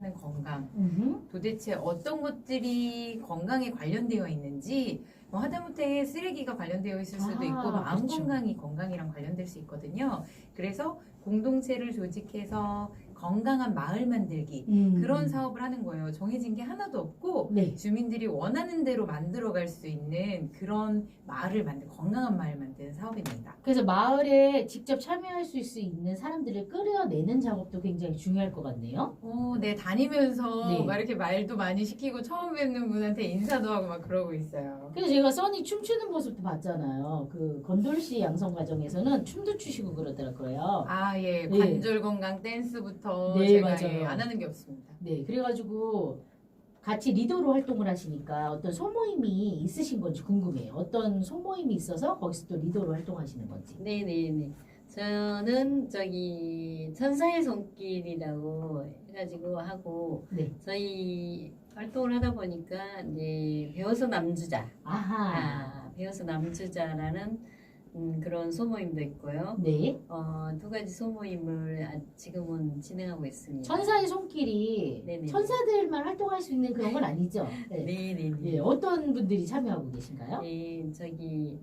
하는 건강 음. 도대체 어떤 것들이 건강에 관련되어 있는지 뭐 하다못해 쓰레기가 관련되어 있을 수도 아, 있고 마음 그렇죠. 건강이 건강이랑 관련될 수 있거든요. 그래서 공동체를 조직해서 건강한 마을 만들기 음. 그런 사업을 하는 거예요. 정해진 게 하나도 없고 네. 주민들이 원하는 대로 만들어갈 수 있는 그런 마을을 만든 건강한 마을 만드는 사업입니다. 그래서 마을에 직접 참여할 수 있는 사람들을 끌어내는 작업도 굉장히 중요할 것 같네요. 어, 네 다니면서 네. 막 이렇게 말도 많이 시키고 처음 뵙는 분한테 인사도 하고 막 그러고 있어요. 그래서 제가 써니 춤추는 모습도 봤잖아요. 그 건돌씨 양성 과정에서는 춤도 추시고 그러더라고요. 아, 예. 네. 관절 건강 댄스부터 네, 제가 맞아요. 예, 안 하는 게 없습니다. 네, 그래가지고 같이 리더로 활동을 하시니까 어떤 소모임이 있으신 건지 궁금해요. 어떤 소모임이 있어서 거기서 또 리더로 활동하시는 건지. 네네네. 저는 저기 천사의 손길이라고 해가지고 하고 네. 저희 활동을 하다 보니까 이제 배워서 남주자, 아하. 아, 배워서 남주자라는 음, 그런 소모임도 있고요. 네. 어, 두 가지 소모임을 아- 지금은 진행하고 있습니다. 천사의 손길이 네네. 천사들만 활동할 수 있는 그런 건 아니죠? 네. 네네네. 네, 어떤 분들이 참여하고 계신가요? 네, 저기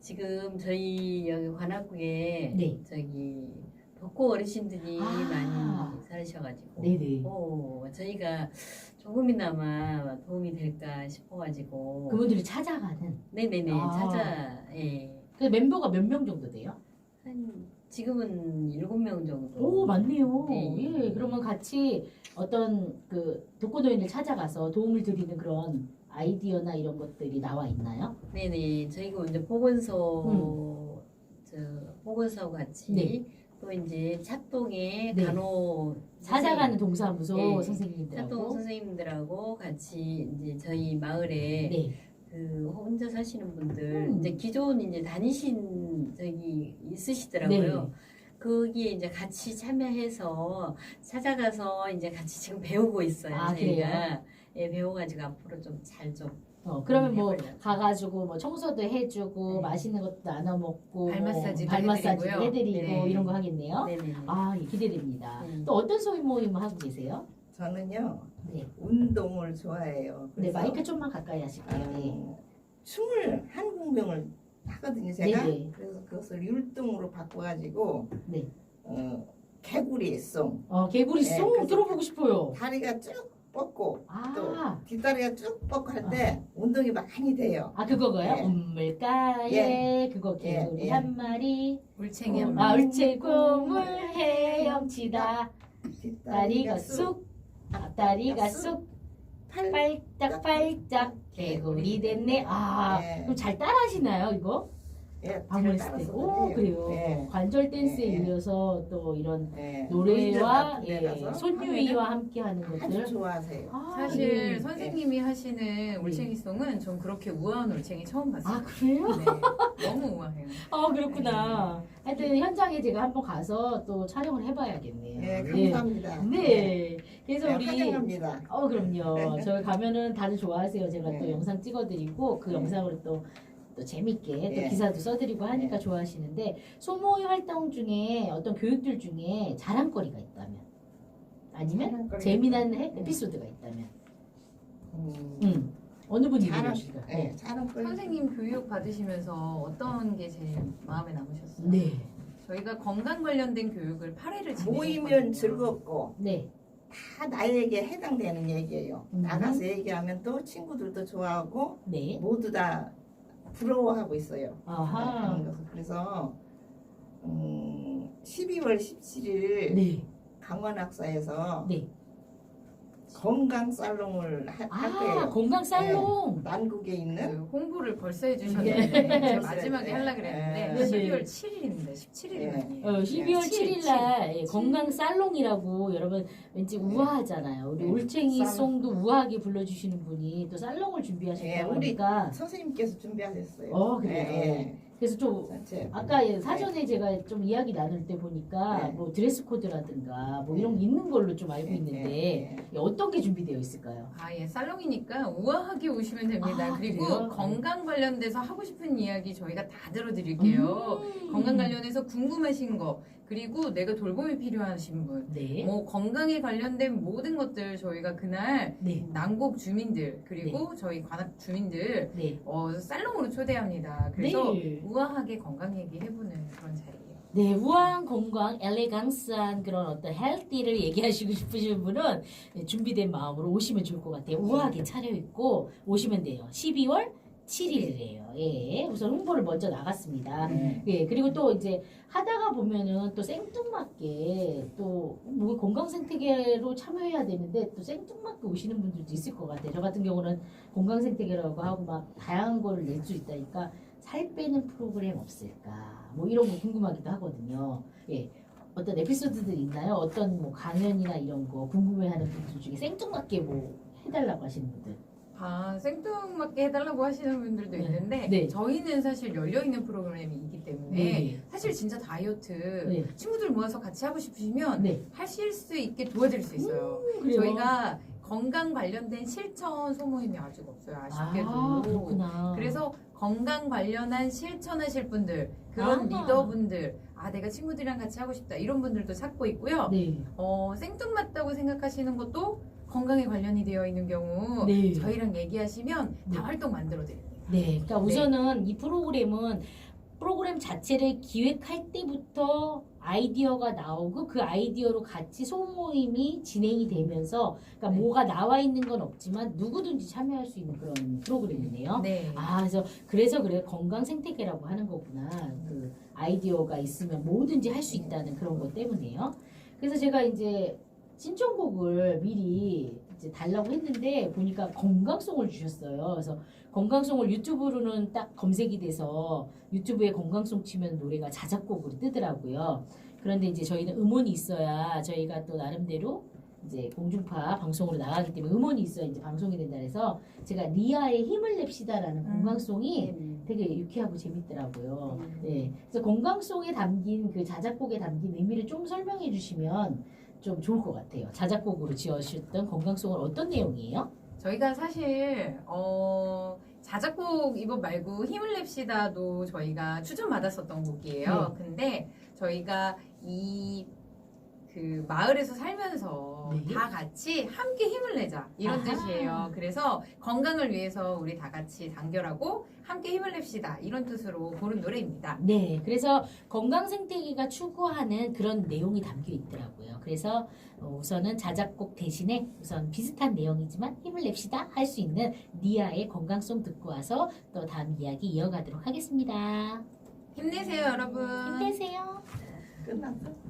지금 저희 여기 관악구에 네. 저기 덕고 어르신들이 아. 많이 살으셔가지고 네네. 오, 저희가 조금이나마 도움이 될까 싶어가지고 그분들이 찾아가는. 네네네 아. 찾아 예. 그 멤버가 몇 명 정도 돼요? 한 지금은 일곱 명 정도 오, 많네요. 네. 예, 그러면 같이 어떤 그 독거노인을 찾아가서 도움을 드리는 그런 아이디어나 이런 것들이 나와 있나요? 네네 저희가 이제 보건소 저 보건소 같이 음. 네. 또 이제 착동에 네. 간호 찾아가는 동사무소 네. 선생님들하고. 착동 선생님들하고 같이 이제 저희 마을에 네. 그 혼자 사시는 분들 음. 이제 기존 이제 다니신 저기 있으시더라고요. 네. 거기에 이제 같이 참여해서 찾아가서 이제 같이 지금 배우고 있어요. 아, 저희가 예, 배워가지고 앞으로 좀 잘 좀. 어, 그러면 뭐 해보려고. 가가지고 뭐 청소도 해주고 네. 맛있는 것도 나눠 먹고 발 마사지도 발 마사지도 해드리고요. 해드리고 네. 이런 거 하겠네요. 네네네. 아, 예, 기대됩니다. 음. 또 어떤 소위 모임 하고 계세요? 저는요 네. 운동을 좋아해요. 네, 그래서 마이크 좀만 가까이 하실게요. 네. 어, 춤을 한국명을 하거든요 제가. 네네. 그래서 그것을 율동으로 바꿔가지고 네. 어, 개구리 송 어, 개구리 네, 송 그래서- 들어보고 싶어요. 다리가 쭉 뻗고 아, 뒷다리가 쭉 뻗고 할 때 운동이 많이 돼요. 아 그거가요? 예. 운물가에 그거 개구리 예, 예. 한 마리 울챙이 어, 한아 마리. 울채고물 헤엄치다 뒷다리가 다리가 쑥 앞다리가 쑥 팔 팔짝팔짝 개구리 됐네 아 예. 그럼 잘 따라하시나요 이거? 예, 방문 잘 했을 때. 오 그래요. 예. 관절 댄스에 예, 예. 이어서 또 이런 예. 노래와 같은 데 예, 가서 손유이와 함께 하는 하면은 것들. 아주 좋아하세요. 아, 사실 예. 선생님이 하시는 울챙이송은 전 그렇게 우아한 울챙이 처음 봤어요. 아 그래요? 네, 너무 우아해요. 아 그렇구나. 하여튼 현장에 제가 한번 가서 또 촬영을 해봐야겠네요. 예, 예. 감사합니다. 네. 그래서 네, 우리 환영합니다. 어 그럼요. 저희 가면은 다들 좋아하세요. 제가 또 네. 영상 찍어드리고 그 네. 영상을 또, 또 재밌게 또 네. 기사도 써드리고 하니까 네. 좋아하시는데 소모의 활동 중에 어떤 교육들 중에 자랑거리가 있다면 아니면 자랑거리가 재미난? 해- 에피소드가 있다면 음, 음. 어느 분이 자랑, 얘기하실까요? 예, 자랑거리. 선생님 교육 받으시면서 어떤 게 제일 마음에 남으셨어요? 네. 저희가 건강 관련된 교육을 8회를 모이면 즐겁고 네. 다 나에게 해당되는 얘기예요. 음. 나가서 얘기하면 또 친구들도 좋아하고 네. 모두 다 부러워하고 있어요. 아하. 그래서 음, 12월 17일 네. 강원학사에서 네. 건강 살롱을 하- 할 아 거예요. 건강 살롱. 난국에 있는 그 홍보를 벌써 해주셨는데 제가 마지막에 네. 하려고 그랬는데 네. 12월 7일입니다. 17일이거든요. 어, 12월 7일 날 예, 칠. 건강 살롱이라고 여러분 왠지 우아하잖아요. 우리 네. 올챙이 살롱. 송도 우아하게 불러주시는 분이 또 살롱을 예, 준비하셨다고 우리 하니까 선생님께서 준비하셨어요. 어, 그래요? 예, 그래서 좀. 아까 예, 사전에 제가 좀 이야기 나눌 때 보니까 네. 뭐 드레스 코드라든가 뭐 이런 게 있는 걸로 좀 알고 예, 있는데 예, 예, 어떤 게 준비되어 있을까요? 아, 예, 살롱이니까 우아하게 오시면 됩니다. 아, 그리고 그래요? 건강 관련돼서 하고 싶은 이야기 저희가 다 들어드릴게요. 음. 건강 관련해서 궁금하신 거, 그리고 내가 돌봄이 필요하신 분, 네. 뭐 건강에 관련된 모든 것들 저희가 그날 네. 남곡 주민들 그리고 저희 관악 주민들 네. 어, 살롱으로 초대합니다. 그래서 네. 우아하게 건강 얘기해보는 그런 자리예요. 네, 우아한 건강, 엘레강스한 그런 어떤 헬티를 얘기하시고 싶으신 분은 네, 준비된 마음으로 오시면 좋을 것 같아요. 우아하게 차려입고 오시면 돼요. 12월 7일이래요. 예, 우선 홍보를 먼저 나갔습니다. 네. 예, 그리고 또 이제 하다가 보면은 또 생뚱맞게 또뭐 건강 생태계로 참여해야 되는데 또 생뚱맞게 오시는 분들도 있을 것 같아요. 저 같은 경우는 건강 생태계라고 하고 막 다양한 거를 낼 수 있다니까 살 빼는 프로그램 없을까? 뭐 이런 거 궁금하기도 하거든요. 예. 어떤 에피소드들 있나요? 어떤 뭐 강연이나 이런 거 궁금해하는 분들 중에 생뚱맞게 뭐 해달라고 하시는 분들. 아, 생뚱맞게 해달라고 하시는 분들도 네. 있는데 네. 저희는 사실 열려있는 프로그램이기 때문에 사실 진짜 다이어트 네. 친구들 모아서 같이 하고 싶으시면 네. 하실 수 있게 도와드릴 수 있어요. 그래요? 저희가 건강 관련된 실천 소모임이 아직 없어요. 아쉽게도. 아, 그렇구나. 그래서 건강 관련한 실천하실 분들, 그런 아. 리더분들, 아 내가 친구들이랑 같이 하고 싶다 이런 분들도 찾고 있고요. 네. 어, 생뚱맞다고 생각하시는 것도 건강에 관련이 되어 있는 경우 네. 저희랑 얘기하시면 네. 다 활동 만들어 드립니다. 네, 그러니까 우선은 이 프로그램은 프로그램 자체를 기획할 때부터 아이디어가 나오고 그 아이디어로 같이 소모임이 진행이 되면서 그러니까 네. 뭐가 나와 있는 건 없지만 누구든지 참여할 수 있는 그런 프로그램이네요. 네. 아, 그래서 그래서 그래 건강 생태계라고 하는 거구나. 그 아이디어가 있으면 뭐든지 할 수 있다는 그런 것 때문에요. 그래서 제가 이제 신청곡을 미리 이제 달라고 했는데 보니까 건강송을 주셨어요. 그래서 건강송을 유튜브로는 딱 검색이 돼서 유튜브에 건강송 치면 노래가 자작곡으로 뜨더라고요. 그런데 이제 저희는 음원이 있어야 저희가 또 나름대로 이제 공중파 방송으로 나가기 때문에 음원이 있어야 이제 방송이 된다 그래서 제가 리아의 힘을 냅시다라는 음. 건강송이 음. 되게 유쾌하고 재밌더라고요. 음. 네. 그래서 건강송에 담긴 그 자작곡에 담긴 의미를 좀 설명해 주시면 좀 좋을 것 같아요. 자작곡으로 지어주셨던 건강송은 어떤 내용이에요? 저희가 사실 어, 자작곡 이번 말고 힘을 냅시다도 저희가 추천 받았었던 곡이에요. 근데 저희가 이 그 마을에서 살면서 네. 다 같이 함께 힘을 내자 이런 아하. 뜻이에요. 그래서 건강을 위해서 우리 다 같이 단결하고 함께 힘을 냅시다 이런 뜻으로 고른 노래입니다. 네. 그래서 건강 생태계가 추구하는 그런 내용이 담겨 있더라고요. 그래서 어, 우선은 자작곡 대신에 우선 비슷한 내용이지만 힘을 냅시다 할 수 있는 니아의 건강송 듣고 와서 또 다음 이야기 이어가도록 하겠습니다. 힘내세요, 여러분. 힘내세요. 끝났어?